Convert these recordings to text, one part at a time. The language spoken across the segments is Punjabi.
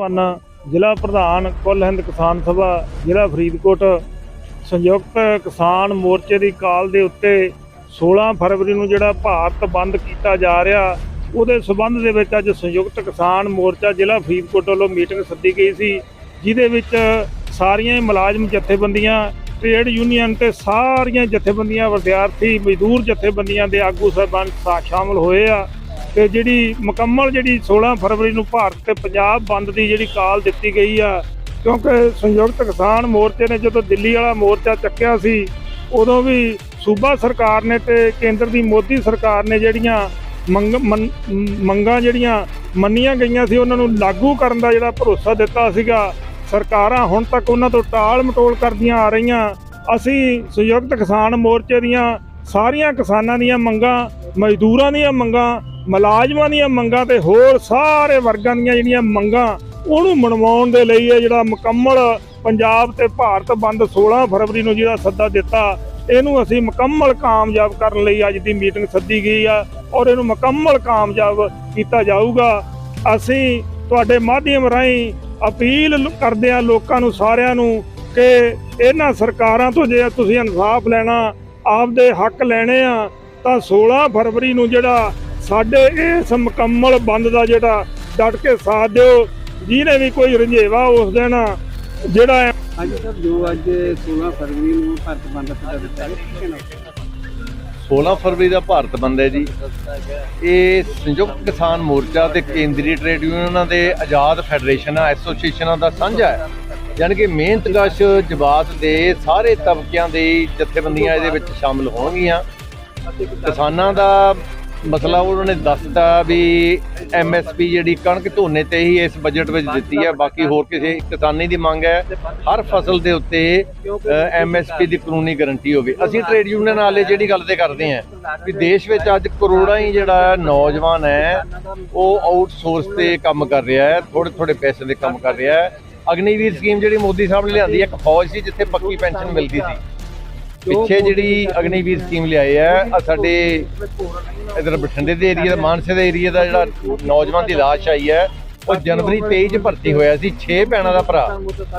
ਪਨ ਜ਼ਿਲ੍ਹਾ ਪ੍ਰਧਾਨ ਕੁੱਲ ਹਿੰਦ ਕਿਸਾਨ ਸਭਾ, ਜ਼ਿਲ੍ਹਾ ਫਰੀਦਕੋਟ। ਸੰਯੁਕਤ ਕਿਸਾਨ ਮੋਰਚੇ ਦੀ ਕਾਲ ਦੇ ਉੱਤੇ 16 ਫਰਵਰੀ ਨੂੰ ਜਿਹੜਾ ਭਾਰਤ ਬੰਦ ਕੀਤਾ ਜਾ ਰਿਹਾ, ਉਹਦੇ ਸਬੰਧ ਦੇ ਵਿੱਚ ਅੱਜ ਸੰਯੁਕਤ ਕਿਸਾਨ ਮੋਰਚਾ ਜ਼ਿਲ੍ਹਾ ਫਰੀਦਕੋਟ ਵੱਲੋਂ ਮੀਟਿੰਗ ਸੱਦੀ ਗਈ ਸੀ, ਜਿਹਦੇ ਵਿੱਚ ਸਾਰੀਆਂ ਹੀ ਮੁਲਾਜ਼ਮ ਜਥੇਬੰਦੀਆਂ, ਟ੍ਰੇਡ ਯੂਨੀਅਨ ਤੇ ਸਾਰੀਆਂ ਜਥੇਬੰਦੀਆਂ, ਵਿਦਿਆਰਥੀ, ਮਜ਼ਦੂਰ ਜਥੇਬੰਦੀਆਂ ਦੇ ਆਗੂ ਸਾਹਿਬਾਨ ਸ਼ਾ- ਸ਼ਾਮਲ ਹੋਏ ਆ। ਤੇ ਜਿਹੜੀ ਮੁਕੰਮਲ ਜਿਹੜੀ 16 ਫਰਵਰੀ ਨੂੰ ਭਾਰਤ ਤੇ ਪੰਜਾਬ ਬੰਦ ਦੀ ਜਿਹੜੀ ਕਾਲ ਦਿੱਤੀ ਗਈ ਆ, ਕਿਉਂਕਿ ਸੰਯੁਕਤ ਕਿਸਾਨ ਮੋਰਚੇ ਨੇ ਜਦੋਂ ਦਿੱਲੀ ਵਾਲਾ ਮੋਰਚਾ ਚੱਕਿਆ ਸੀ, ਉਦੋਂ ਵੀ ਸੂਬਾ ਸਰਕਾਰ ਨੇ ਤੇ ਕੇਂਦਰ ਦੀ ਮੋਦੀ ਸਰਕਾਰ ਨੇ ਜਿਹੜੀਆਂ ਮੰਗ ਮੰਨ- ਮੰਗਾਂ ਜਿਹੜੀਆਂ ਮੰਨੀਆਂ ਗਈਆਂ ਸੀ, ਉਹਨਾਂ ਨੂੰ ਲਾਗੂ ਕਰਨ ਦਾ ਜਿਹੜਾ ਭਰੋਸਾ ਦਿੱਤਾ ਸੀਗਾ। ਸਰਕਾਰਾਂ ਹੁਣ ਤੱਕ ਉਹਨਾਂ ਤੋਂ ਟਾਲ ਮਟੋਲ ਕਰਦੀਆਂ ਆ ਰਹੀਆਂ। ਅਸੀਂ ਸੰਯੁਕਤ ਕਿਸਾਨ ਮੋਰਚੇ ਦੀਆਂ ਸਾਰੀਆਂ ਕਿਸਾਨਾਂ ਦੀਆਂ ਮੰਗਾਂ, ਮਜ਼ਦੂਰਾਂ ਦੀਆਂ ਮੰਗਾਂ ਮੁਲਾਜ਼ਮਾਂ ਦੀਆਂ ਮੰਗਾਂ ਤੇ ਹੋਰ ਸਾਰੇ ਵਰਗਾਂ ਦੀਆਂ ਜਿਹੜੀਆਂ ਮੰਗਾਂ ਉਹਨੂੰ ਮਨਵਾਉਣ ਦੇ ਲਈ ਇਹ ਜਿਹੜਾ ਮੁਕੰਮਲ ਪੰਜਾਬ ਤੇ ਭਾਰਤ ਬੰਦ 16 ਫਰਵਰੀ ਨੂੰ ਜਿਹੜਾ ਸੱਦਾ ਦਿੱਤਾ, ਇਹਨੂੰ ਅਸੀਂ ਮੁਕੰਮਲ ਕਾਮਯਾਬ ਕਰਨ ਲਈ ਅੱਜ ਦੀ ਮੀਟਿੰਗ ਸੱਦੀ ਗਈ ਆ ਔਰ ਇਹਨੂੰ ਮੁਕੰਮਲ ਕਾਮਯਾਬ ਕੀਤਾ ਜਾਊਗਾ। ਅਸੀਂ ਤੁਹਾਡੇ ਮਾਧਿਅਮ ਰਾਹੀਂ ਅਪੀਲ ਕਰਦੇ ਆ ਲੋਕਾਂ ਨੂੰ, ਸਾਰਿਆਂ ਨੂੰ ਕਿ ਇਹਨਾਂ ਸਰਕਾਰਾਂ ਤੋਂ ਜੇ ਤੁਸੀਂ ਇਨਸਾਫ ਲੈਣਾ, ਆਪਦੇ ਹੱਕ ਲੈਣੇ ਆ, ਤਾਂ 16 ਫਰਵਰੀ ਨੂੰ ਜਿਹੜਾ ਸਾਡੇ ਇਸ ਮੁਕੰਮਲ ਬੰਦ ਦਾ ਜਿਹੜਾ ਡਟ ਕੇ ਸਾਥ ਦਿਓ ਜਿਹਨੇ ਵੀ ਕੋਈ ਰੰਝੇਵਾ ਉਸ ਦਿਨ ਜਿਹੜਾ ਅੱਜ ਸਰ ਜੋ ਅੱਜ 16 ਫਰਵਰੀ ਨੂੰ ਭਾਰਤ ਬੰਦ ਦਾ ਦਿੱਤਾ ਹੈ ਕੀ ਕਹਿਣਾ 16 ਫਰਵਰੀ ਦਾ ਭਾਰਤ ਬੰਦ ਹੈ ਜੀ। ਇਹ ਸੰਯੁਕਤ ਕਿਸਾਨ ਮੋਰਚਾ ਤੇ ਕੇਂਦਰੀ ਟ੍ਰੇਡ ਯੂਨੀਅਨਾਂ ਦੇ ਆਜ਼ਾਦ ਫੈਡਰੇਸ਼ਨਾਂ ਐਸੋਸੀਏਸ਼ਨਾਂ ਦਾ ਸਾਂਝਾ ਹੈ। ਯਾਨੀ ਕਿ ਮਿਹਨਤਕਸ਼ ਜਮਾਤ ਦੇ ਸਾਰੇ ਤਬਕਿਆਂ ਦੇ ਜਥੇਬੰਦੀਆਂ ਇਹਦੇ ਵਿੱਚ ਸ਼ਾਮਲ ਹੋਣਗੀਆਂ। ਕਿਸਾਨਾਂ ਦਾ ਮਸਲਾ ਉਹਨਾਂ ਨੇ ਦੱਸਤਾ ਵੀ ਐਮਐਸਪੀ ਜਿਹੜੀ ਕਣਕ ਝੋਨੇ ਤੇ ਹੀ ਇਸ ਬਜਟ ਵਿੱਚ ਦਿੱਤੀ ਹੈ। ਬਾਕੀ ਹੋਰ ਕਿਸੇ ਕਿਸਾਨੀ ਦੀ ਮੰਗ ਹੈ, ਹਰ ਫਸਲ ਦੇ ਉੱਤੇ ਐਮਐਸਪੀ ਦੀ ਕਾਨੂੰਨੀ ਗਾਰੰਟੀ ਹੋਵੇ। ਅਸੀਂ ਟ੍ਰੇਡ ਯੂਨੀਅਨ ਵਾਲੇ ਜਿਹੜੀ ਗੱਲ ਤੇ ਕਰਦੇ ਆਂ ਵੀ ਦੇਸ਼ ਵਿੱਚ ਅੱਜ ਕਰੋੜਾਂ ਹੀ ਜਿਹੜਾ ਨੌਜਵਾਨ ਹੈ, ਉਹ ਆਊਟਸੋਰਸ ਤੇ ਕੰਮ ਕਰ ਰਿਹਾ ਹੈ ਥੋੜੇ ਥੋੜੇ ਪੈਸੇ ਦੇ ਕੰਮ ਕਰ ਰਿਹਾ ਹੈ। ਅਗਨੀਵੀਰ ਸਕੀਮ ਜਿਹੜੀ ਮੋਦੀ ਸਾਹਿਬ ਨੇ ਲਿਆਂਦੀ ਹੈ, ਇੱਕ ਫੌਜ ਸੀ ਜਿੱਥੇ ਪੱਕੀ ਪੈਨਸ਼ਨ ਮਿਲਦੀ ਸੀ। ਪਿੱਛੇ ਜਿਹੜੀ ਅਗਨੀਵੀਰ ਸਕੀਮ ਲਿਆਏ ਆ ਆ ਸਾਡੇ ਇਧਰ ਬਠਿੰਡੇ ਦੇ ਏਰੀਆ ਦਾ ਮਾਨਸੇ ਦੇ ਏਰੀਆ ਦਾ ਜਿਹੜਾ ਨੌਜਵਾਨ ਦੀ ਲਾਸ਼ ਆਈ ਹੈ ਉਹ ਜਨਵਰੀ 23 ਚ ਭਰਤੀ ਹੋਇਆ ਸੀ 6 ਭੈਣਾਂ ਦਾ ਭਰਾ।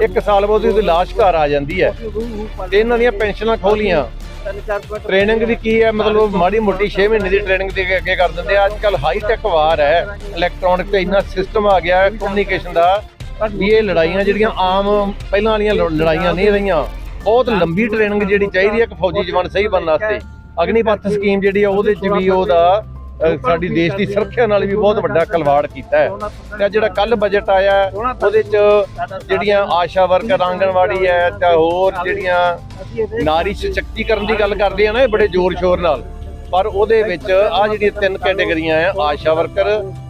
ਇੱਕ ਸਾਲ ਬਾਅਦ ਉਹਦੀ ਲਾਸ਼ ਘਰ ਆ ਜਾਂਦੀ ਹੈ। ਤੇ ਇਹਨਾਂ ਦੀਆਂ ਪੈਨਸ਼ਨਾਂ ਖੋਲੀਆਂ। ਟ੍ਰੇਨਿੰਗ ਵੀ ਕੀ ਹੈ? ਮਤਲਬ ਮਾੜੀ ਮੋਟੀ 6 ਮਹੀਨੇ ਦੀ ਟ੍ਰੇਨਿੰਗ ਦੇ ਕੇ ਅੱਗੇ ਕਰ ਦਿੰਦੇ ਆ। ਅੱਜ ਕੱਲ ਹਾਈ ਟੈਕ ਵਾਰ ਹੈ। ਇਲੈਕਟ੍ਰੋਨਿਕ ਤੇ ਇੰਨਾ ਸਿਸਟਮ ਆ ਗਿਆ ਕਮਿਊਨੀਕੇਸ਼ਨ ਦਾ। ਵੀ ਇਹ ਲੜਾਈਆਂ ਜਿਹੜੀਆਂ ਆਮ ਪਹਿਲਾਂ ਵਾਲੀਆਂ ਲੜ- ਲੜਾਈਆਂ ਨਹੀਂ ਰਹੀਆਂ। ਬਹੁਤ ਲੰਬੀ ਟ੍ਰੇਨਿੰਗ ਜਿਹੜੀ ਚਾਹੀਦੀ ਹੈ ਇੱਕ ਫੌਜੀ ਜਵਾਨ ਸਹੀ ਬਣਨ ਵਾਸਤੇ। ਅਗਨੀਪਥ ਸਕੀਮ ਜਿਹੜੀ ਆ ਉਹਦੇ ਚ ਵੀ ਉਹਦਾ ਸਾਡੀ ਦੇਸ਼ ਦੀ ਸੁਰੱਖਿਆ ਨਾਲ ਵੀ ਬਹੁਤ ਵੱਡਾ ਖਲਵਾੜ ਕੀਤਾ ਹੈ। ਤੇ ਜਿਹੜਾ ਕੱਲ ਬਜਟ ਆਇਆ ਹੈ, ਉਹਦੇ ਚ ਜਿਹੜੀਆਂ ਆਸ਼ਾ ਵਰਕਰ ਆਂਗਣਵਾੜੀ ਹੈ ਤੇ ਹੋਰ ਜਿਹੜੀਆਂ ਨਾਰੀ ਸਸ਼ਕਤੀਕਰਨ ਦੀ ਗੱਲ ਕਰਦੇ ਆ ਨਾ ਇਹ ਬੜੇ ਜ਼ੋਰ ਸ਼ੋਰ ਨਾਲ। ਪਰ ਉਹਦੇ ਵਿੱਚ ਆ ਜਿਹੜੀਆਂ ਤਿੰਨ ਕੈਟਾਗਰੀਆਂ ਆ Asha worker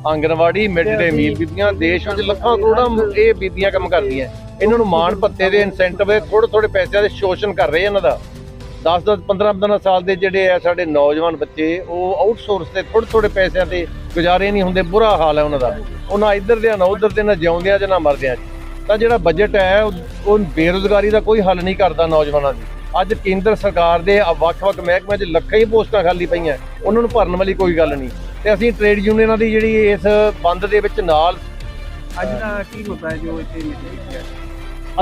anganwadi mid day meal ਬੀਬੀਆਂ ਦੇਸ਼ ਵਿੱਚ ਲੱਖਾਂ ਕਰੋੜਾਂ ਇਹ ਬੀਬੀਆਂ ਕੰਮ ਕਰਦੀਆਂ। ਇਹਨਾਂ ਨੂੰ ਮਾਣ ਭੱਤੇ ਦੇ ਇਨਸੈਂਟਿਵ ਥੋੜੇ ਥੋੜੇ ਪੈਸਿਆਂ ਦੇ ਸ਼ੋਸ਼ਣ ਕਰ ਰਹੇ ਇਹਨਾਂ ਦਾ। 10 10 15 15 ਸਾਲ ਦੇ ਜਿਹੜੇ ਆ ਸਾਡੇ ਨੌਜਵਾਨ ਬੱਚੇ, ਉਹ ਆਊਟਸੋਰਸ ਤੇ ਥੋੜੇ ਥੋੜੇ ਪੈਸਿਆਂ ਤੇ ਗੁਜ਼ਾਰੇ ਨਹੀਂ ਹੁੰਦੇ, ਬੁਰਾ ਹਾਲ ਹੈ ਉਹਨਾਂ ਦਾ। ਉਹਨਾਂ ਇੱਧਰ ਦੇ ਨਾ ਉੱਧਰ ਦੇ, ਨਾ ਜਿਉਂਦਿਆਂ ਜਾਂ ਨਾ ਮਰਦਿਆਂ 'ਚ ਤਾਂ ਜਿਹੜਾ ਬਜਟ ਹੈ, ਉਹ- ਉਹ ਬੇਰੁਜ਼ਗਾਰੀ ਦਾ ਕੋਈ ਹੱਲ ਨਹੀਂ ਕਰਦਾ ਨੌਜਵਾਨਾਂ ਦੀ। ਅੱਜ ਕੇਂਦਰ ਸਰਕਾਰ ਦੇ ਵੱਖ-ਵੱਖ ਮਹਿਕਮਿਆਂ 'ਚ ਲੱਖਾਂ ਹੀ ਪੋਸਟਾਂ ਖਾਲੀ ਪਈਆਂ। ਉਹਨਾਂ ਨੂੰ ਭਰਨ ਵਾਲੀ ਕੋਈ ਗੱਲ ਨਹੀਂ। ਤੇ ਅਸੀਂ ਟ੍ਰੇਡ ਯੂਨੀਅਨਾਂ ਦੀ ਜਿਹੜੀ ਇਸ ਬੰਦ ਦੇ ਵਿੱਚ ਨਾਲ ਅੱਜ ਦਾ ਕੀ ਮੁੱਦਾ ਜੋ ਇੱਥੇ ਮੀਟਿੰਗ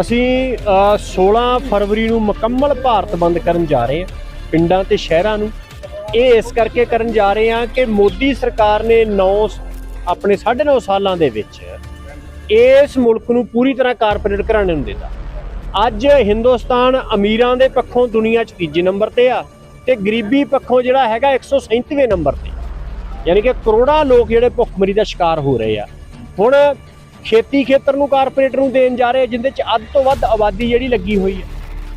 ਅਸੀਂ ਅ, 16 ਫਰਵਰੀ ਨੂੰ ਮੁਕੰਮਲ ਭਾਰਤ ਬੰਦ ਕਰਨ ਜਾ ਰਹੇ ਹਾਂ ਪਿੰਡਾਂ ਤੇ ਸ਼ਹਿਰਾਂ ਨੂੰ। ਇਹ ਇਸ ਕਰਕੇ ਕਰਨ ਜਾ ਰਹੇ ਹਾਂ ਕਿ ਮੋਦੀ ਸਰਕਾਰ ਨੇ 9 ਆਪਣੇ 9.5 ਸਾਲਾਂ ਦੇ ਵਿੱਚ ਇਸ ਮੁਲਕ ਨੂੰ ਪੂਰੀ ਤਰ੍ਹਾਂ ਕਾਰਪੋਰੇਟ ਘਰਾਣੇ ਨੂੰ ਦਿੱਤਾ। ਅੱਜ ਹਿੰਦੁਸਤਾਨ ਅਮੀਰਾਂ ਦੇ ਪੱਖੋਂ ਦੁਨੀਆ 'ਚ ਤੀਜੇ ਨੰਬਰ ਤੇ ਆ ਤੇ ਗਰੀਬੀ ਪੱਖੋਂ ਜਿਹੜਾ ਹੈਗਾ 137ਵੇਂ ਨੰਬਰ ਤੇ। ਯਾਨੀ ਕਿ ਕਰੋੜਾਂ ਲੋਕ ਜਿਹੜੇ ਭੁੱਖਮਰੀ ਦਾ ਸ਼ਿਕਾਰ ਹੋ ਰਹੇ ਆ। ਹੁਣ ਖੇਤੀ ਖੇਤਰ ਨੂੰ ਕਾਰਪੋਰੇਟ ਨੂੰ ਦੇਣ ਜਾ ਰਹੇ ਆ, ਜਿੰਦੇ ਚ ਅੱਧ ਤੋਂ ਵੱਧ ਆਬਾਦੀ ਜਿਹੜੀ ਲੱਗੀ ਹੋਈ ਹੈ।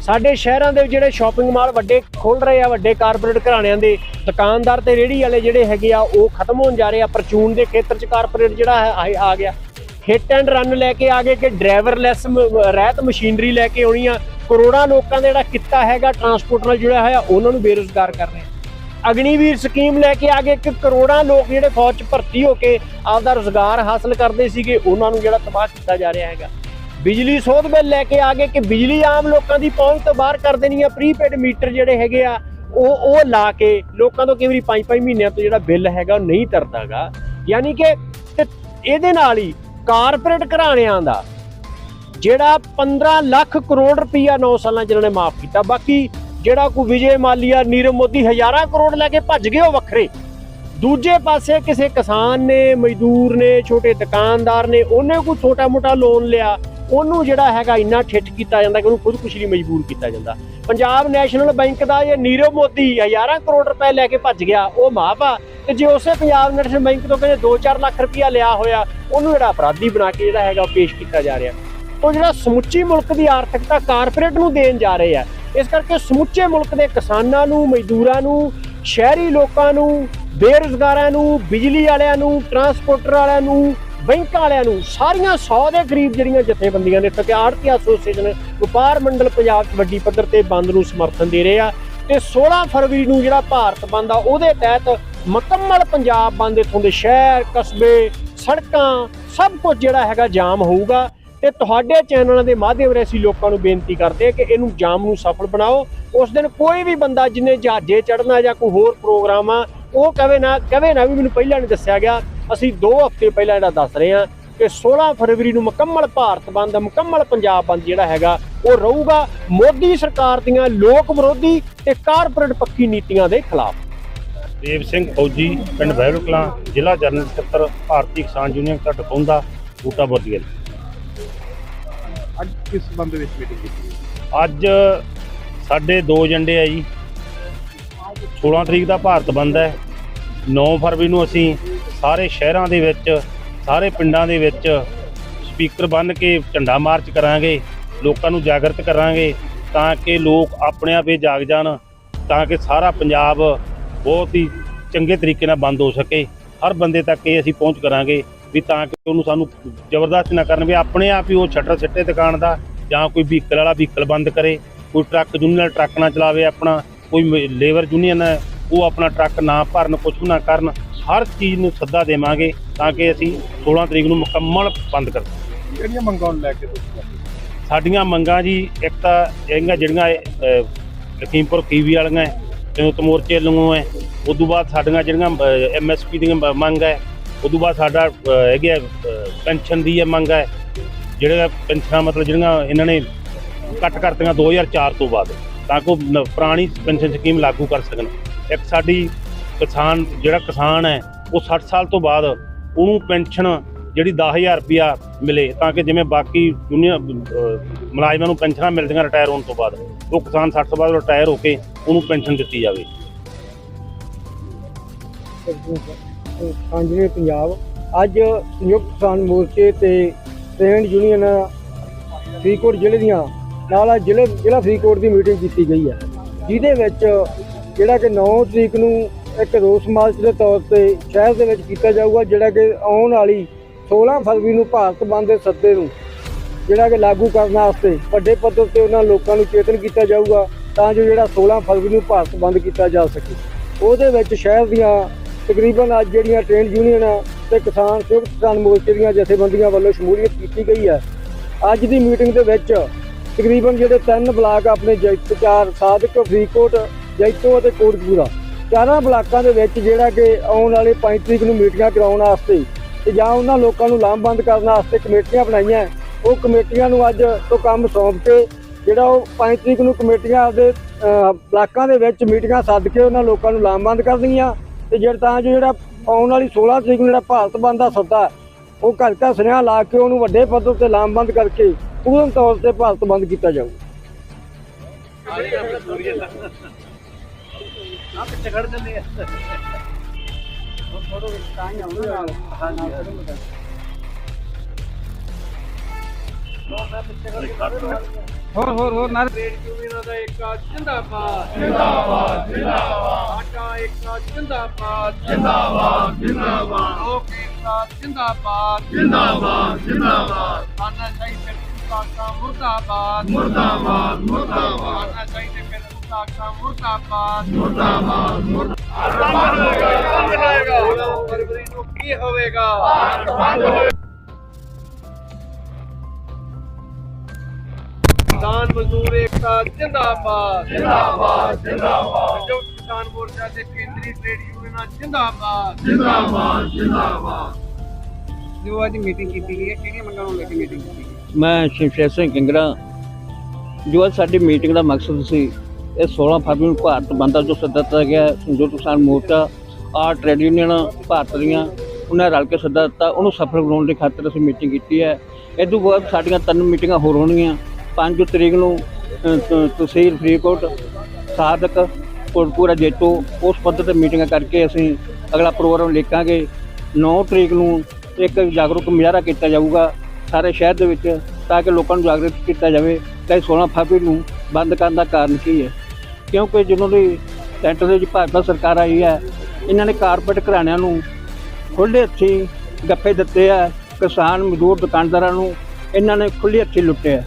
ਸਾਡੇ ਸ਼ਹਿਰਾਂ ਦੇ ਜਿਹੜੇ ਸ਼ਾਪਿੰਗ ਮਾਲ ਵੱਡੇ ਖੋਲ ਰਹੇ ਆ ਵੱਡੇ ਕਾਰਪੋਰੇਟ ਘਰਾਣਿਆਂ ਦੇ ਦੁਕਾਨਦਾਰ ਤੇ ਰੇਹੜੀ ਵਾਲੇ ਜਿਹੜੇ ਹੈਗੇ ਆ ਉਹ ਖਤਮ ਹੋਣ ਜਾ ਰਹੇ ਆ ਪਰਚੂਨ ਦੇ ਖੇਤਰ ਚ ਕਾਰਪੋਰੇਟ ਜਿਹੜਾ ਹੈ ਆ- ਆ ਗਿਆ। ਹਿੱਟ ਐਂਡ ਰਨ ਲੈ ਕੇ ਆ ਗਏ ਕਿ ਡਰਾਈਵਰਲੈਸ ਰਹਿਤ ਮਸ਼ੀਨਰੀ ਲੈ ਕੇ ਆਉਣੀ ਆ। ਕਰੋੜਾਂ ਲੋਕਾਂ ਦਾ ਜਿਹੜਾ ਕਿੱਤਾ ਹੈਗਾ ਟਰਾਂਸਪੋਰਟ ਨਾਲ ਜੁੜਿਆ ਹੋਇਆ ਉਹਨਾਂ ਨੂੰ ਬੇਰੁਜ਼ਗਾਰ ਕਰ ਰਹੇ ਅਗਨੀਵੀਰ ਸਕੀਮ ਲੈ ਕੇ ਆ ਗਏ। ਕਿ ਕਰੋੜਾਂ ਲੋਕ ਜਿਹੜੇ ਫੌਜ 'ਚ ਭਰਤੀ ਹੋ ਕੇ ਆਪਦਾ ਰੋਜ਼ਗਾਰ ਹਾਸਲ ਕਰਦੇ ਸੀਗੇ, ਉਹਨਾਂ ਨੂੰ ਜਿਹੜਾ ਤਬਾਹ ਕੀਤਾ ਜਾ ਰਿਹਾ ਹੈਗਾ। ਬਿਜਲੀ ਸੋਧ ਬਿੱਲ ਲੈ ਕੇ ਆ ਗਏ ਕਿ ਬਿਜਲੀ ਆਮ ਲੋਕਾਂ ਦੀ ਪਹੁੰਚ ਤੋਂ ਬਾਹਰ ਕਰ ਦੇਣੀ ਆ। ਪ੍ਰੀਪੇਡ ਮੀਟਰ ਜਿਹੜੇ ਹੈਗੇ ਆ, ਉਹ ਉਹ ਲਾ ਕੇ ਲੋਕਾਂ ਤੋਂ ਕਈ ਵਾਰੀ 5-5 ਮਹੀਨਿਆਂ ਤੋਂ ਜਿਹੜਾ ਬਿੱਲ ਹੈਗਾ, ਉਹ ਨਹੀਂ ਤਰਦਾਗਾ। ਯਾਨੀ ਕਿ ਇਹਦੇ ਨਾਲ ਹੀ ਕਾਰਪੋਰੇਟ ਘਰਾਣਿਆਂ ਦਾ ਜਿਹੜਾ 15 ਲੱਖ ਕਰੋੜ ਰੁਪਈਆ 9 ਸਾਲਾਂ 'ਚ ਇਹਨਾਂ ਨੇ ਮਾਫ ਕੀਤਾ। ਬਾਕੀ ਜਿਹੜਾ ਕੋਈ ਵਿਜੇ ਮਾਲੀਆ, ਨੀਰਵ ਮੋਦੀ ਹਜ਼ਾਰਾਂ ਕਰੋੜ ਲੈ ਕੇ ਭੱਜ ਗਏ ਉਹ ਵੱਖਰੇ। ਦੂਜੇ ਪਾਸੇ ਕਿਸੇ ਕਿਸਾਨ ਨੇ, ਮਜ਼ਦੂਰ ਨੇ, ਛੋਟੇ ਦੁਕਾਨਦਾਰ ਨੇ, ਉਹਨੇ ਕੋਈ ਛੋਟਾ ਮੋਟਾ ਲੋਨ ਲਿਆ, ਉਹਨੂੰ ਜਿਹੜਾ ਹੈਗਾ ਇੰਨਾ ਠਿੱਠ ਕੀਤਾ ਜਾਂਦਾ ਕਿ ਉਹਨੂੰ ਖੁਦਕੁਸ਼ੀ ਲਈ ਮਜਬੂਰ ਕੀਤਾ ਜਾਂਦਾ। ਪੰਜਾਬ ਨੈਸ਼ਨਲ ਬੈਂਕ ਦਾ ਇਹ ਨੀਰਵ ਮੋਦੀ ਹਜ਼ਾਰਾਂ ਕਰੋੜ ਰੁਪਏ ਲੈ ਕੇ ਭੱਜ ਗਿਆ, ਉਹ ਮਾਫ ਆ। ਤੇ ਜੇ ਉਸੇ ਪੰਜਾਬ ਨੈਸ਼ਨਲ ਬੈਂਕ ਤੋਂ ਕਹਿੰਦੇ 2-4 ਲੱਖ ਰੁਪਇਆ ਲਿਆ ਹੋਇਆ, ਉਹਨੂੰ ਜਿਹੜਾ ਅਪਰਾਧੀ ਬਣਾ ਕੇ ਜਿਹੜਾ ਹੈਗਾ ਉਹ ਪੇਸ਼ ਕੀਤਾ ਜਾ ਰਿਹਾ। ਉਹ ਜਿਹੜਾ ਸਮੁੱਚੀ ਮੁਲਕ ਦੀ ਆਰਥਿਕਤਾ ਕਾਰਪੋਰੇਟ ਨੂੰ ਦੇਣ ਜਾ ਰਹੇ ਆ ਇਸ ਕਰਕੇ ਸਮੁੱਚੇ ਮੁਲਕ ਦੇ ਕਿਸਾਨਾਂ ਨੂੰ, ਮਜ਼ਦੂਰਾਂ ਨੂੰ, ਸ਼ਹਿਰੀ ਲੋਕਾਂ ਨੂੰ, ਬੇਰੁਜ਼ਗਾਰਾਂ ਨੂੰ, ਬਿਜਲੀ ਵਾਲਿਆਂ ਨੂੰ ਟਰਾਂਸਪੋਰਟਰ ਵਾਲਿਆਂ ਨੂੰ, ਬੈਂਕਾਂ ਵਾਲਿਆਂ ਨੂੰ, ਸਾਰੀਆਂ 100 ਦੇ ਕਰੀਬ ਜਿਹੜੀਆਂ ਜਥੇਬੰਦੀਆਂ ਨੇ, ਇੱਥੇ ਆੜਤੀ ਐਸੋਸੀਏਸ਼ਨ ਵਪਾਰ ਮੰਡਲ ਪੰਜਾਬ 'ਚ ਵੱਡੀ ਪੱਧਰ ਤੇ ਬੰਦ ਨੂੰ ਸਮਰਥਨ ਦੇ ਰਹੇ ਆ ਤੇ 16 ਫਰਵਰੀ ਨੂੰ ਜਿਹੜਾ ਭਾਰਤ ਬੰਦ ਆ, ਉਹਦੇ ਤਹਿਤ ਮੁਕੰਮਲ ਪੰਜਾਬ ਬੰਦ ਇਥੋਂ ਦੇ ਸ਼ਹਿਰ, ਕਸਬੇ, ਸੜਕਾਂ, ਸਭ ਕੁਝ ਜਿਹੜਾ ਹੈਗਾ ਜਾਮ ਹੋਊਗਾ। ਤੇ ਤੁਹਾਡੇ ਚੈਨਲਾਂ ਦੇ ਮਾਧਿਅਮ ਰਾਹੀਂ ਅਸੀਂ ਲੋਕਾਂ ਨੂੰ ਬੇਨਤੀ ਕਰਦੇ ਹਾਂ ਕਿ ਇਹਨੂੰ ਜਾਮ ਨੂੰ ਸਫਲ ਬਣਾਓ। ਉਸ ਦਿਨ ਕੋਈ ਵੀ ਬੰਦਾ ਜਿਹਨੇ ਜਹਾਜ਼ੇ ਚੜਨਾ ਜਾਂ ਕੋਈ ਹੋਰ ਪ੍ਰੋਗਰਾਮ ਆ, ਉਹ ਕਵੇ ਨਾ ਕਵੇ ਨਾ ਵੀ ਮੈਨੂੰ ਪਹਿਲਾਂ ਨਹੀਂ ਦੱਸਿਆ ਗਿਆ। ਅਸੀਂ 2 ਹਫ਼ਤੇ ਪਹਿਲਾਂ ਜਿਹੜਾ ਦੱਸ ਰਹੇ ਹਾਂ ਕਿ 16 ਫਰਵਰੀ ਨੂੰ ਮੁਕੰਮਲ ਭਾਰਤ ਬੰਦ, ਮੁਕੰਮਲ ਪੰਜਾਬ ਬੰਦ ਜਿਹੜਾ ਹੈਗਾ, ਉਹ ਰਹੂਗਾ ਮੋਦੀ ਸਰਕਾਰ ਦੀਆਂ ਲੋਕ ਵਿਰੋਧੀ ਤੇ ਕਾਰਪੋਰੇਟ ਪੱਖੀ ਨੀਤੀਆਂ ਦੇ ਖਿਲਾਫ। ਦੇਵ ਸਿੰਘ ਫੌਜੀ, ਪਿੰਡ ਬਹਿਬਲ ਕਲਾਂ ਜ਼ਿਲ੍ਹਾ ਜਨਰਲ ਸਕੱਤਰ, ਭਾਰਤੀ ਕਿਸਾਨ ਯੂਨੀਅਨ ਦਾ ਟਪੌਂਦਾ ਬੂਟਾ ਬੋਦੀਗਲ ਕਿਸ ਸੰਬੰਧ ਵਿੱਚ ਮੀਟਿੰਗ ਕੀਤੀ ਅੱਜ ਸਾਡੇ ਦੋ ਏਜੰਡੇ ਆ ਜੀ। 16 ਤਰੀਕ ਦਾ ਭਾਰਤ ਬੰਦ ਹੈ। 9 ਫਰਵਰੀ ਨੂੰ ਅਸੀਂ ਸਾਰੇ ਸ਼ਹਿਰਾਂ ਦੇ ਵਿੱਚ, ਸਾਰੇ ਪਿੰਡਾਂ ਦੇ ਵਿੱਚ ਸਪੀਕਰ ਬੰਨ ਕੇ ਝੰਡਾ ਮਾਰਚ ਕਰਾਂਗੇ, ਲੋਕਾਂ ਨੂੰ ਜਾਗਰਤ ਕਰਾਂਗੇ ਤਾਂ ਕਿ ਲੋਕ ਆਪਣੇ ਆਪ ਇਹ ਜਾਗ ਜਾਣ, ਤਾਂ ਕਿ ਸਾਰਾ ਪੰਜਾਬ ਬਹੁਤ ਹੀ ਚੰਗੇ ਤਰੀਕੇ ਨਾਲ ਬੰਦ ਹੋ ਸਕੇ। ਹਰ ਬੰਦੇ ਤੱਕ ਇਹ ਅਸੀਂ ਪਹੁੰਚ ਕਰਾਂਗੇ। ਵੀ ਤਾਂ ਕਿ ਉਹਨੂੰ ਸਾਨੂੰ ਜ਼ਬਰਦਸਤ ਨਾ ਕਰਨ ਵੀ ਆਪਣੇ ਆਪ ਹੀ ਉਹ ਸ਼ਟਰ ਸਿੱਟੇ ਦੁਕਾਨ ਦਾ ਜਾਂ ਕੋਈ ਵਹੀਕਲ ਵਾਲਾ ਵਹੀਕਲ ਬੰਦ ਕਰੇ ਕੋਈ ਟਰੱਕ ਯੂਨੀਅਨ ਟਰੱਕ ਨਾ ਚਲਾਵੇ ਆਪਣਾ ਕੋਈ ਲੇਬਰ ਯੂਨੀਅਨ ਹੈ ਉਹ ਆਪਣਾ ਟਰੱਕ ਨਾ ਭਰਨ ਕੁਝ ਨਾ ਕਰਨ ਹਰ ਚੀਜ਼ ਨੂੰ ਸੱਦਾ ਦੇਵਾਂਗੇ ਤਾਂ ਕਿ ਅਸੀਂ 16 ਤਰੀਕ ਨੂੰ ਮੁਕੰਮਲ ਬੰਦ ਕਰ ਸਕੀਏ। ਕਿਹੜੀਆਂ ਮੰਗਾਂ ਲੈ ਕੇ ਤੁਸੀਂ ਸਾਡੀਆਂ ਮੰਗਾਂ ਜੀ ਇੱਕ ਤਾਂ ਜਿਹੜੀਆਂ ਜਿਹੜੀਆਂ ਲਖੀਮਪੁਰ ਕੀਵੀ ਵਾਲੀਆਂ ਹੈ, ਸੰਯੁਕਤ ਮੋਰਚੇ ਵੱਲੋਂ ਹੈ ਉਦੋਂ ਬਾਅਦ ਸਾਡੀਆਂ ਜਿਹੜੀਆਂ ਐਮਐਸਪੀ ਦੀਆਂ ਮੰਗ ਹੈ ਉਦੋਂ ਬਾਅਦ ਸਾਡਾ ਹੈਗੇ ਹੈ ਪੈਨਸ਼ਨ ਦੀ ਇਹ ਮੰਗ ਹੈ। ਜਿਹੜੇ ਪੈਨਸ਼ਨਾਂ, ਮਤਲਬ ਜਿਹੜੀਆਂ ਇਹਨਾਂ ਨੇ ਕੱਟ ਕਰਤੀਆਂ 2004 ਤੋਂ ਬਾਅਦ, ਤਾਂ ਕਿ ਉਹ ਪੁਰਾਣੀ ਪੈਨਸ਼ਨ ਸਕੀਮ ਲਾਗੂ ਕਰ ਸਕਣ। ਇੱਕ ਸਾਡੀ ਕਿਸਾਨ, ਜਿਹੜਾ ਕਿਸਾਨ ਹੈ, ਉਹ 60 ਸਾਲ ਤੋਂ ਬਾਅਦ ਉਹਨੂੰ ਪੈਨਸ਼ਨ ਜਿਹੜੀ 10000 ਰੁਪਿਆ ਮਿਲੇ, ਤਾਂ ਕਿ ਜਿਵੇਂ ਬਾਕੀ ਯੂਨੀਅਨ ਮੁਲਾਜ਼ਮਾਂ ਨੂੰ ਪੈਨਸ਼ਨਾਂ ਮਿਲਦੀਆਂ ਰਿਟਾਇਰ ਹੋਣ ਤੋਂ ਬਾਅਦ, ਉਹ ਕਿਸਾਨ 60 ਤੋਂ ਬਾਅਦ ਰਿਟਾਇਰ ਹੋ ਕੇ ਉਹਨੂੰ ਪੈਨਸ਼ਨ ਦਿੱਤੀ ਜਾਵੇ। ਸਾਂਝੇ ਪੰਜਾਬ। ਅੱਜ ਸੰਯੁਕਤ ਕਿਸਾਨ ਮੋਰਚੇ ਤੇ ਟ੍ਰੇਡ ਯੂਨੀਅਨ ਫਰੀਦਕੋਟ ਜ਼ਿਲ੍ਹੇ ਦੀਆਂ ਨਾਲ ਜ਼ਿਲ੍ਹੇ, ਜ਼ਿਲ੍ਹਾ ਫਰੀਦਕੋਟ ਦੀ ਮੀਟਿੰਗ ਕੀਤੀ ਗਈ ਹੈ, ਜਿਹਦੇ ਵਿੱਚ ਜਿਹੜਾ ਕਿ 9 ਤਰੀਕ ਨੂੰ ਇੱਕ ਰੋਸ ਮਾਰਚ ਦੇ ਤੌਰ ਤੇ ਸ਼ਹਿਰ ਦੇ ਵਿੱਚ ਕੀਤਾ ਜਾਊਗਾ, ਜਿਹੜਾ ਕਿ ਆਉਣ ਵਾਲੀ 16 ਫਰਵਰੀ ਨੂੰ ਭਾਰਤ ਬੰਦ ਦੇ ਸੱਦੇ ਨੂੰ ਜਿਹੜਾ ਕਿ ਲਾਗੂ ਕਰਨ ਵਾਸਤੇ ਵੱਡੇ ਪੱਧਰ ਤੇ ਉਹਨਾਂ ਲੋਕਾਂ ਨੂੰ ਚੇਤਨ ਕੀਤਾ ਜਾਊਗਾ, ਤਾਂ ਜੋ ਜਿਹੜਾ 16 ਫਰਵਰੀ ਨੂੰ ਭਾਰਤ ਬੰਦ ਕੀਤਾ ਜਾ ਸਕੇ। ਉਹਦੇ ਵਿੱਚ ਸ਼ਹਿਰ ਦੀਆਂ ਤਕਰੀਬਨ ਅੱਜ ਜਿਹੜੀਆਂ ਟ੍ਰੇਡ ਯੂਨੀਅਨ ਤੇ ਕਿਸਾਨ ਸੰਯੁਕਤ ਕਿਸਾਨ ਮੋਰਚੇ ਦੀਆਂ ਜਥੇਬੰਦੀਆਂ ਵੱਲੋਂ ਸ਼ਮੂਲੀਅਤ ਕੀਤੀ ਗਈ ਹੈ ਅੱਜ ਦੀ ਮੀਟਿੰਗ ਦੇ ਵਿੱਚ ਤਕਰੀਬਨ ਜਿਹੜੇ ਤਿੰਨ ਬਲਾਕ ਆਪਣੇ ਜੈਤ ਚਾਰ ਸਾਦਕ ਫਰੀਦਕੋਟ, ਜੈਤੋ ਅਤੇ ਕੋਟਕਪੂਰਾ। ਚਾਰਾਂ ਬਲਾਕਾਂ ਦੇ ਵਿੱਚ ਜਿਹੜਾ ਕਿ ਆਉਣ ਵਾਲੇ 5 ਤਰੀਕ ਨੂੰ ਮੀਟਿੰਗਾਂ ਕਰਾਉਣ ਵਾਸਤੇ ਤੇ ਜਾਂ ਉਹਨਾਂ ਲੋਕਾਂ ਨੂੰ ਲਾਮਬੰਦ ਕਰਨ ਵਾਸਤੇ ਕਮੇਟੀਆਂ ਬਣਾਈਆਂ। ਉਹ ਕਮੇਟੀਆਂ ਨੂੰ ਅੱਜ ਤੋਂ ਕੰਮ ਸੌਂਪ ਕੇ ਜਿਹੜਾ ਉਹ 5 ਤਰੀਕ ਨੂੰ ਕਮੇਟੀਆਂ ਦੇ ਬਲਾਕਾਂ ਦੇ ਵਿੱਚ ਮੀਟਿੰਗਾਂ ਸੱਦ ਕੇ ਉਹਨਾਂ ਲੋਕਾਂ ਨੂੰ ਲਾਮਬੰਦ ਕਰਨਗੀਆਂ ਤੇ ਜਿਹੜਾ ਤਾਂ ਜੋ ਜਿਹੜਾ ਆਉਣ ਵਾਲੀ 16 ਤਰੀਕ ਨੂੰ ਜਿਹੜਾ ਭਾਰਤ ਬੰਦ ਦਾ ਸੱਦਾ ਉਹ ਘਰ ਘਰ ਸੁਨੇਹਾ ਲਾ ਕੇ ਉਹਨੂੰ ਵੱਡੇ ਪੱਧਰ ਤੇ ਲਾਮਬੰਦ ਕਰਕੇ ਪੂਰਨ ਤੌਰ ਤੇ ਭਾਰਤ ਬੰਦ ਕੀਤਾ ਜਾਊ ਹੋਰ ਹੋਰ ਹੋਰ ਨਾਲ ਟ੍ਰੇਡ ਯੂਨੀਅਨਾਂ ਦਾ ਇੱਕ ਜਿੰਦਾਬਾਦ। ਜਿੰਦਾਬਾਦ ਜਿੰਦਾਬਾਦ। ਇੱਕ ਜਿੰਦਾਬਾਦ। ਜਿੰਦਾਬਾਦ ਜਿੰਦਾਬਾਦ। ਲੋਕ ਏਕਤਾ ਜਿੰਦਾਬਾਦ। ਜਿੰਦਾਬਾਦ ਜਿੰਦਾਬਾਦ। ਆਨਾ ਫਿਰ ਪਾਕਿਸਤਾਨ ਮੁਰਦਾਬਾਦ। ਮੁਰਦਾਬਾਦ ਮੁਰਦਾਬਾਦ। ਆਨਾ ਚਾਹੀਏ ਫਿਰ ਪਾਕਿਸਤਾਨ ਮੁਰਦਾਬਾਦ। ਮੁਰਦਾਬਾਦ ਮੁਰਦਾਬਾਦ। ਹੋਏਗਾ ਫਰਵਰੀ ਨੂੰ ਕੀ ਹੋਵੇਗਾ? ਕਿਸਾਨ ਮਜ਼ਦੂਰ ਏਕਤਾ ਜਿੰਦਾਬਾਦ। ਜਿੰਦਾਬਾਦ ਜਿੰਦਾਬਾਦ। ਕਿਸਾਨ ਮੋਰਚਾ ਤੇ ਕੇਂਦਰੀ ਟ੍ਰੇਡ ਯੂਨੀਅਨਾਂ ਜਿੰਦਾਬਾਦ। ਜਿੰਦਾਬਾਦ ਜਿੰਦਾਬਾਦ। ਜੋ ਅੱਜ ਮੀਟਿੰਗ ਕੀਤੀ ਗਈ ਹੈ ਕਿਹੜੀਆਂ ਮੰਗਾਂ ਨੂੰ ਲੈ ਕੇ ਮੀਟਿੰਗ ਕੀਤੀ ਗਈ? ਮੈਂ ਸ਼ਿਵਸ਼ੇਰ ਸਿੰਘ ਕਿੰਗਰਾ ਜੋ ਅੱਜ ਸਾਡੀ ਮੀਟਿੰਗ ਦਾ ਮਕਸਦ ਸੀ ਇਹ 16 ਫਰਵਰੀ ਨੂੰ ਭਾਰਤ ਬੰਦ ਦਾ ਜੋ ਸੱਦਾ ਦਿੱਤਾ ਗਿਆ ਸੰਯੁਕਤ ਕਿਸਾਨ ਮੋਰਚਾ ਆ ਟ੍ਰੇਡ ਯੂਨੀਅਨ ਭਾਰਤ ਦੀਆਂ ਉਹਨਾਂ ਰਲ ਕੇ ਸੱਦਾ ਦਿੱਤਾ ਉਹਨੂੰ ਸਫਲ ਬਣਾਉਣ ਦੀ ਖਾਤਰ ਅਸੀਂ ਮੀਟਿੰਗ ਕੀਤੀ ਹੈ। ਇਹ ਤੋਂ ਬਾਅਦ ਸਾਡੀਆਂ ਤਿੰਨ ਮੀਟਿੰਗਾਂ ਹੋਰ ਹੋਣਗੀਆਂ 5 ਤਰੀਕ ਨੂੰ ਤਹਿਸੀਲ ਫਰੀਦਕੋਟ ਸਾਦਕ ਕੋਟਪੂਰਾ ਜੇਤੋ, ਉਸ ਪੱਧਰ ਤੇ ਮੀਟਿੰਗਾਂ ਕਰਕੇ ਅਸੀਂ ਅਗਲਾ ਪ੍ਰੋਗਰਾਮ ਲਿਖਾਂਗੇ। 9 ਤਰੀਕ ਨੂੰ ਇੱਕ ਜਾਗਰੂਕ ਮੁਜ਼ਾਹਰਾ ਕੀਤਾ ਜਾਊਗਾ ਸਾਰੇ ਸ਼ਹਿਰ ਦੇ ਵਿੱਚ ਤਾਂ ਕਿ ਲੋਕਾਂ ਨੂੰ ਜਾਗਰੂਕ ਕੀਤਾ ਜਾਵੇ ਕਿ 16 ਫਰਵਰੀ ਨੂੰ ਬੰਦ ਕਰਨ ਦਾ ਕਾਰਨ ਕੀ ਹੈ। ਕਿਉਂਕਿ ਜਦੋਂ ਦੀ ਸੈਂਟਰ ਦੇ ਵਿੱਚ ਭਾਜਪਾ ਸਰਕਾਰ ਆਈ ਹੈ, ਇਹਨਾਂ ਨੇ ਕਾਰਪੋਰੇਟ ਘਰਾਣਿਆਂ ਨੂੰ ਖੁੱਲ੍ਹੇ ਹੱਥੀਂ ਗੱਫੇ ਦਿੱਤੇ ਆ, ਕਿਸਾਨ ਮਜ਼ਦੂਰ ਦੁਕਾਨਦਾਰਾਂ ਨੂੰ ਇਹਨਾਂ ਨੇ ਖੁੱਲ੍ਹੇ ਹੱਥੀਂ ਲੁੱਟਿਆ।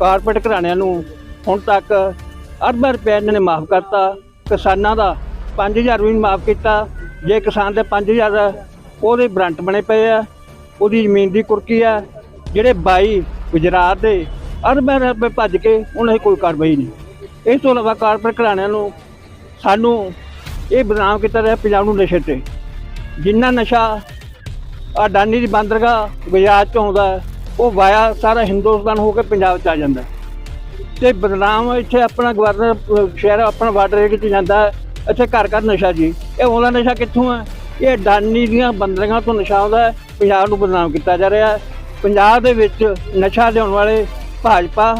ਕਾਰਪੋਰੇਟ ਘਰਾਣਿਆਂ ਨੂੰ ਹੁਣ ਤੱਕ ਅਰਬਾਂ ਰੁਪਏ ਇਹਨਾਂ ਨੇ ਮਾਫ ਕਰਤਾ। ਕਿਸਾਨਾਂ ਦਾ 5000 ਵੀ ਮਾਫ ਕੀਤਾ। ਜੇ ਕਿਸਾਨ ਦੇ 5000 ਉਹਦੇ ਬਰੰਟ ਬਣੇ ਪਏ ਆ, ਉਹਦੀ ਜ਼ਮੀਨ ਦੀ ਕੁਰਕੀ ਆ, ਜਿਹੜੇ 22 ਗੁਜਰਾਤ ਦੇ ਅਰਬਾਂ ਰੁਪਏ ਭੱਜ ਕੇ ਉਹਨਾਂ ਦੀ ਕੋਈ ਕਾਰਵਾਈ ਨਹੀਂ। ਇਸ ਤੋਂ ਇਲਾਵਾ ਕਾਰਪੋਰੇਟ ਘਰਾਣਿਆਂ ਨੂੰ ਸਾਨੂੰ ਇਹ ਬਦਨਾਮ ਕੀਤਾ ਰਿਹਾ ਪੰਜਾਬ ਨੂੰ ਨਸ਼ੇ ਤੇ। ਜਿੰਨਾ ਨਸ਼ਾ ਅਡਾਨੀ ਦੀ ਬੰਦਰਗਾਹ ਗੁਜਰਾਤ 'ਚ ਆਉਂਦਾ, ਉਹ ਵਾਇਆ ਸਾਰਾ ਹਿੰਦੁਸਤਾਨ ਹੋ ਕੇ ਪੰਜਾਬ ਚ ਆ ਜਾਂਦਾ। ਤੇ ਬਦਨਾਮ ਇੱਥੇ ਆਪਣਾ ਗਵਰਨਰ ਸ਼ਹਿਰ ਆਪਣਾ ਬਾਰਡਰ ਏਰੀਆ 'ਚ ਜਾਂਦਾ ਇੱਥੇ ਘਰ ਘਰ ਨਸ਼ਾ ਜੀ। ਇਹ ਆਉਂਦਾ ਨਸ਼ਾ ਕਿੱਥੋਂ ਹੈ? ਇਹ ਡਾਨੀ ਦੀਆਂ ਬੰਦਰਗਾਹਾਂ ਤੋਂ ਨਸ਼ਾ ਆਉਂਦਾ ਹੈ, ਪੰਜਾਬ ਨੂੰ ਬਦਨਾਮ ਕੀਤਾ ਜਾ ਰਿਹਾ ਪੰਜਾਬ ਦੇ ਵਿੱਚ ਨਸ਼ਾ ਲਿਆਉਣ ਵਾਲੇ ਭਾਜਪਾ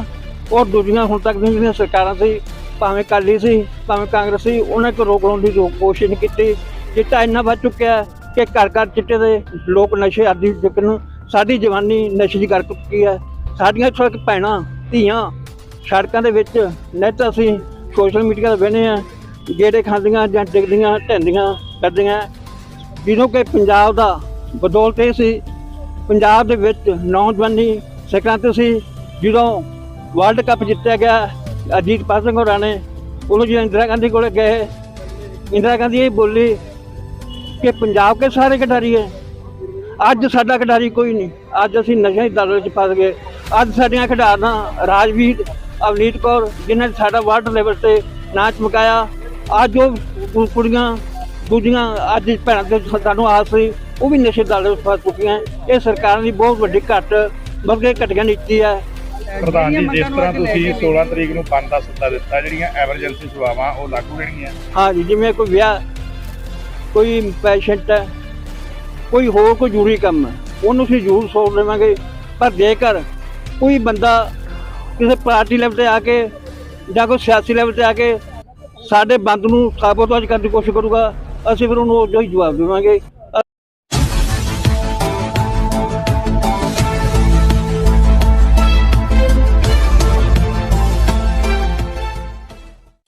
ਔਰ ਦੂਜੀਆਂ ਹੁਣ ਤੱਕ ਦੀਆਂ ਜਿਹੜੀਆਂ ਸਰਕਾਰਾਂ ਸੀ, ਭਾਵੇਂ ਅਕਾਲੀ ਸੀ, ਭਾਵੇਂ ਕਾਂਗਰਸ ਸੀ, ਉਹਨਾਂ ਕੋ ਰੋਕ ਲਾਉਣ ਦੀ ਕੋਸ਼ਿਸ਼ ਨਹੀਂ ਕੀਤੀ। ਚਿੱਟਾ ਇੰਨਾ ਵੱਧ ਚੁੱਕਿਆ ਕਿ ਘਰ ਘਰ ਚਿੱਟੇ ਦੇ ਲੋਕ ਨਸ਼ੇ ਆਦੀ ਚੁੱਕਣ ਸਾਡੀ ਜਵਾਨੀ ਨਸ਼ੇ ਦੀ ਕਰ ਚੁੱਕੀ ਹੈ। ਸਾਡੀਆਂ ਸੜਕ ਭੈਣਾਂ, ਧੀਆਂ ਸੜਕਾਂ ਦੇ ਵਿੱਚ ਨਹੀਂ ਤਾਂ ਅਸੀਂ ਸੋਸ਼ਲ ਮੀਡੀਆ ਤੇ ਵੇਖਦੇ ਆ ਗੇੜੇ ਖਾਂਦੀਆਂ ਜਾਂ ਡਿੱਗਦੀਆਂ ਢੈਂਦੀਆਂ ਕਰਦੀਆਂ ਜਿਹਨੂੰ ਕਿ ਪੰਜਾਬ ਦਾ ਬਦੌਲਤ ਇਹ ਸੀ, ਪੰਜਾਬ ਦੇ ਵਿੱਚ ਨੌਜਵਾਨੀ ਸੈਕਟਰਾਂ ਤੇ ਸੀ, ਜਦੋਂ ਵਰਲਡ ਕੱਪ ਜਿੱਤਿਆ ਗਿਆ, ਅਜੀਤ ਸਿੰਘ ਹੋਰਾਂ ਨੇ, ਉਹਨੂੰ ਜਦੋਂ ਇੰਦਰਾ ਗਾਂਧੀ ਕੋਲੇ ਗਏ, ਇੰਦਰਾ ਗਾਂਧੀ ਇਹ ਬੋਲੀ ਕਿ ਪੰਜਾਬ ਕੇ ਸਾਰੇ ਖਿਡਾਰੀ ਹੈ। ਅੱਜ ਸਾਡਾ ਖਿਡਾਰੀ ਕੋਈ ਨਹੀਂ, ਅੱਜ ਅਸੀਂ ਨਸ਼ੇ ਦੀ ਦਲਦਲ 'ਚ ਫਸ ਗਏ। ਅੱਜ ਸਾਡੀਆਂ ਖਿਡਾਰਨਾਂ ਰਾਜਵੀਰ ਅਵਨੀਤ ਕੌਰ ਜਿਨ੍ਹਾਂ ਨੇ ਸਾਡਾ ਵਰਲਡ ਲੈਵਲ ਤੇ ਨਾਂ ਚਮਕਾਇਆ। ਅੱਜ ਉਹ ਕੁੜੀਆਂ ਦੂਜੀਆਂ ਅੱਜ ਭੈਣਾਂ ਦੇ ਸਾਨੂੰ ਆਸ ਸੀ ਉਹ ਵੀ ਨਸ਼ੇ 'ਚ ਫਸ ਚੁੱਕੀਆਂ। ਇਹ ਸਰਕਾਰ ਦੀ ਬਹੁਤ ਵੱਡੀ ਘੱਟ ਬਲਕਿ ਘਟੀਆਂ ਨੀਤੀ ਹੈ। ਪ੍ਰਧਾਨ ਜੀ ਜਿਸ ਤਰ੍ਹਾਂ ਤੁਸੀਂ ਕੇ 16 ਤਰੀਕ ਨੂੰ ਬੰਦ ਦਾ ਸੱਦਾ ਦਿੱਤਾ ਜਿਹੜੀਆਂ ਐਮਰਜੈਂਸੀ ਸੇਵਾਵਾਂ ਉਹ ਲਾਗੂ ਰਹਿਣਗੀਆਂ? ਹਾਂ ਜੀ ਜਿਵੇਂ ਕੋਈ ਵਿਆਹ ਕੋਈ ਪੇਸ਼ੈਂਟ ਹੈ ਕੋਈ ਹੋਰ ਕੋਈ ਜ਼ਰੂਰੀ ਕੰਮ ਹੈ ਉਹਨੂੰ ਅਸੀਂ ਜ਼ਰੂਰ ਸੋਚ ਦੇਵਾਂਗੇ। ਪਰ ਜੇਕਰ ਕੋਈ ਬੰਦਾ ਕਿਸੇ ਪਾਰਟੀ ਲੈਵਲ ਤੇ ਆ ਕੇ ਜਾਂ ਕੋਈ ਸਿਆਸੀ ਲੈਵਲ ਤੇ ਆ ਕੇ ਸਾਡੇ ਬੰਦ ਨੂੰ ਸਾਬੋਤਾਜ ਕਰਨ ਦੀ ਕੋਸ਼ਿਸ਼ ਕਰੂਗਾ, ਅਸੀਂ ਫਿਰ ਉਹਨੂੰ ਉਹੋ ਹੀ ਜਵਾਬ ਦੇਵਾਂਗੇ।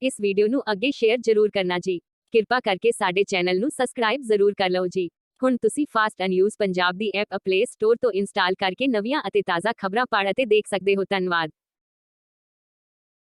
ਇਸ ਵੀਡੀਓ ਨੂੰ ਅੱਗੇ ਸ਼ੇਅਰ ਜ਼ਰੂਰ ਕਰਨਾ ਜੀ ਕਿਰਪਾ ਕਰਕੇ ਸਾਡੇ ਚੈਨਲ ਨੂੰ ਸਬਸਕ੍ਰਾਈਬ ਜ਼ਰੂਰ ਕਰ ਲਓ ਜੀ ਹੁਣ ਤੁਸੀਂ ਫਾਸਟ ਨਿਊਜ਼ ਪੰਜਾਬ ਦੀ ਐਪ ਪਲੇ ਸਟੋਰ ਤੋਂ ਇੰਸਟਾਲ ਕਰਕੇ ਨਵੀਆਂ ਅਤੇ ਤਾਜ਼ਾ ਖਬਰਾਂ ਪੜ੍ਹ ਅਤੇ ਦੇਖ ਸਕਦੇ ਹੋ ਧੰਨਵਾਦ